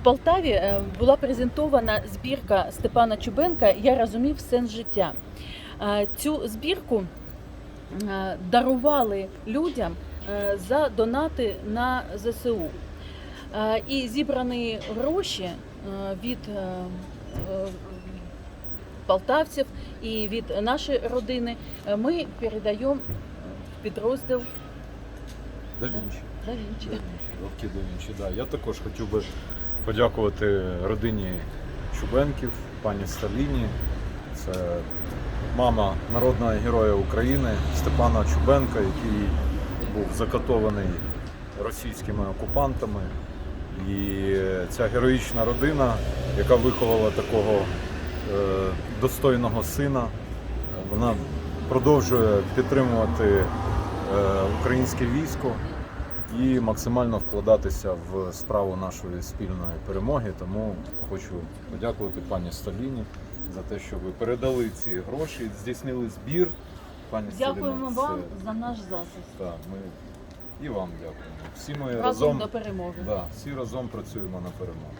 В Полтаві е, була презентована збірка Степана Чубенка Я розумів сенс життя. Е, Цю збірку е, дарували людям за донати на ЗСУ. І зібрані гроші від полтавців і від нашої родини ми передаємо в підрозділ Да Вінчі. Да Вінчі. Да Вінчі. Да Вінчі, да. Я також хотів би подякувати родині Чубенків, пані Сталіні. Це мама народного героя України Степана Чубенка, який був закатований російськими окупантами. І ця героїчна родина, яка виховала такого е, достойного сина, вона продовжує підтримувати е, українське військо і максимально вкладатися в справу нашої спільної перемоги. Тому хочу подякувати пані Сталіні за те, що ви передали ці гроші, здійснили збір. Пані Дякуємо Сталіна, вам це- за наш захист. Так, ми і вам дякуємо. Всі ми Разом разом, до перемоги. да, всі разом працюємо на перемогу.